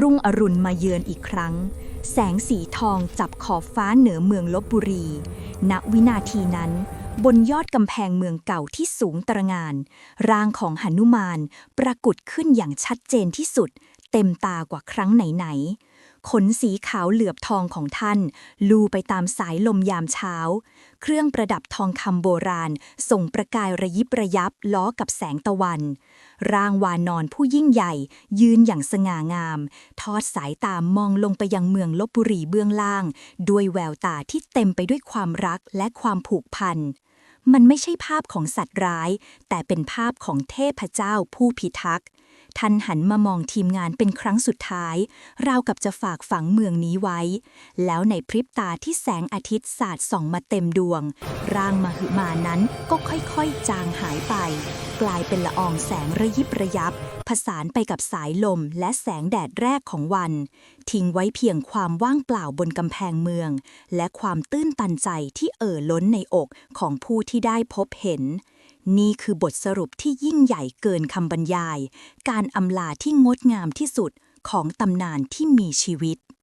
รุ่งอรุณมาเยือนอีกครั้ง แสงสีทองจับขอบฟ้าเหนือเมืองลบบุรี ณวินาทีนั้น บนยอดกำแพงเมืองเก่าที่สูงตระงาน ร่างของหนุมานปรากฏขึ้นอย่างชัดเจนที่สุด เต็มตากว่าครั้งไหนๆ ขนสีขาวเหลือบทองของท่าน ลูไปตามสายลมยามเช้า เครื่องประดับทองคำโบราณ ส่งประกายระยิบระยับล้อกับแสงตะวัน ร่างวานอนผู้ยิ่งใหญ่ ยืนอย่างสง่างาม ทอดสายตามองลงไปยังเมืองลบบุรีเบื้องล่าง ด้วยแววตาที่เต็มไปด้วยความรักและความผูกพันมันไม่ใช่ภาพของสัตว์ร้าย แต่เป็นภาพของเทพเจ้าผู้พิทักษ์ ท่านหันมามองทีมงานเป็นครั้งสุดท้าย ราวกับจะฝากฝังเมืองนี้ไว้ แล้วในพริบตาที่แสงอาทิตย์สาดส่องมาเต็มดวง ร่างมหึมานั้นก็ค่อยๆ จางหายไป กลายเป็นละอองแสงระยิบระยับ ผสานไปกับสายลมและแสงแดดแรกของวัน ทิ้งไว้เพียงความว่างเปล่าบนกำแพงเมือง และความตื้นตันใจที่เอ่อล้นในอกของผู้ที่ได้พบเห็น นี่คือบทสรุปที่ยิ่งใหญ่เกินคำบรรยาย การอำลาที่งดงามที่สุดของตำนานที่มีชีวิต